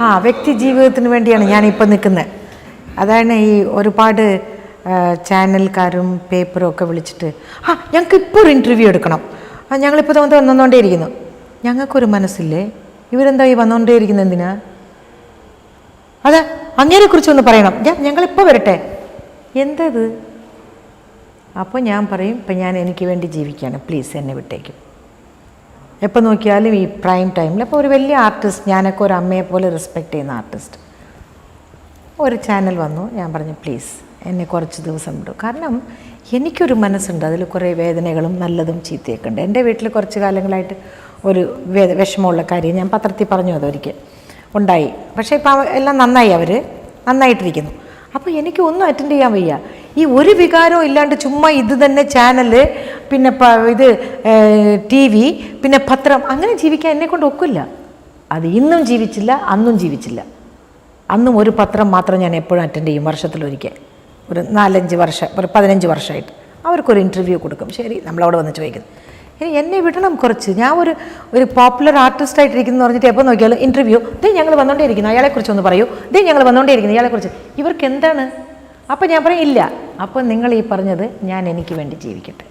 ആ വ്യക്തി ജീവിതത്തിന് വേണ്ടിയാണ് ഞാനിപ്പോൾ നിൽക്കുന്നത്. അതാണ് ഈ ഒരുപാട് ചാനൽക്കാരും പേപ്പറും ഒക്കെ വിളിച്ചിട്ട് ആ ഞങ്ങൾക്ക് ഇപ്പോൾ ഒരു ഇന്റർവ്യൂ എടുക്കണം. ആ ഞങ്ങളിപ്പോൾ വന്നുകൊണ്ടേ വന്നുകൊണ്ടേയിരിക്കുന്നു ഞങ്ങൾക്കൊരു മനസ്സില്ലേ? ഇവരെന്താ ഈ വന്നുകൊണ്ടേയിരിക്കുന്നത് എന്തിനാ? അതെ അങ്ങേരെ കുറിച്ച് ഒന്ന് പറയണം. ഞാൻ ഞങ്ങളിപ്പോൾ വരട്ടെ. എന്തത്? അപ്പോൾ ഞാൻ പറയും ഇപ്പം ഞാൻ എനിക്ക് വേണ്ടി ജീവിക്കുകയാണ്. പ്ലീസ് എന്നെ വിട്ടേക്കും. എപ്പോൾ നോക്കിയാലും ഈ പ്രൈം ടൈമിൽ അപ്പോൾ ഒരു വലിയ ആർട്ടിസ്റ്റ് ഞാനൊക്കെ ഒരു അമ്മയെ പോലെ റെസ്പെക്റ്റ് ചെയ്യുന്ന ആർട്ടിസ്റ്റ് ഒരു ചാനൽ വന്നു ഞാൻ പറഞ്ഞു പ്ലീസ് എന്നെ കുറച്ച് ദിവസം വിടും. കാരണം എനിക്കൊരു മനസ്സുണ്ട് അതിൽ കുറേ വേദനകളും നല്ലതും ചീത്തയൊക്കെ ഉണ്ട്. എന്റെ വീട്ടിൽ കുറച്ച് കാലങ്ങളായിട്ട് ഒരു വേ വിഷമമുള്ള കാര്യം ഞാൻ പത്രത്തിൽ പറഞ്ഞു അതൊരിക്കൽ ഉണ്ടായി. പക്ഷേ ഇപ്പം എല്ലാം നന്നായി അവർ നന്നായിട്ടിരിക്കുന്നു. അപ്പോൾ എനിക്ക് ഒന്നും അറ്റൻഡ് ചെയ്യാൻ വയ്യ. ഈ ഒരു വികാരവും ഇല്ലാണ്ട് ചുമ്മാ ഇത് തന്നെ ചാനൽ പിന്നെ ഇത് ടി വി പിന്നെ പത്രം അങ്ങനെ ജീവിക്കാൻ എന്നെ കൊണ്ട് ഒക്കില്ല. അത് ഇന്നും ജീവിച്ചില്ല അന്നും ജീവിച്ചില്ല. അന്നും ഒരു പത്രം മാത്രം ഞാൻ എപ്പോഴും അറ്റൻഡ് ചെയ്യും വർഷത്തിലൊരിക്കൽ. ഒരു നാലഞ്ച് വർഷം ഒരു പതിനഞ്ച് വർഷമായിട്ട്. അവർക്കൊരു ഇന്റർവ്യൂ കൊടുക്കും. ശരി നമ്മളവിടെ വന്ന് ചോദിക്കുന്നു. ഇനി എന്നെ വിടണം കുറച്ച്. ഞാൻ ഒരു ഒരു പോപ്പുലർ ആർട്ടിസ്റ്റ് ആയിട്ടിരിക്കുന്നു പറഞ്ഞിട്ട് എപ്പോൾ നോക്കിയാലും ഇന്റർവ്യൂ ദേ ഞങ്ങൾ വന്നുകൊണ്ടേ ഇരിക്കുന്നു അയാളെക്കുറിച്ച് ഒന്ന് പറയൂ. ദേ ഞങ്ങൾ വന്നുകൊണ്ടേ ഇരിക്കുന്നു ഇയാളെക്കുറിച്ച്. ഇവർക്ക് എന്താണ്? അപ്പോൾ ഞാൻ പറയും ഇല്ല. അപ്പോൾ നിങ്ങൾ ഈ പറഞ്ഞത് ഞാൻ എനിക്ക് വേണ്ടി ജീവിക്കട്ടെ.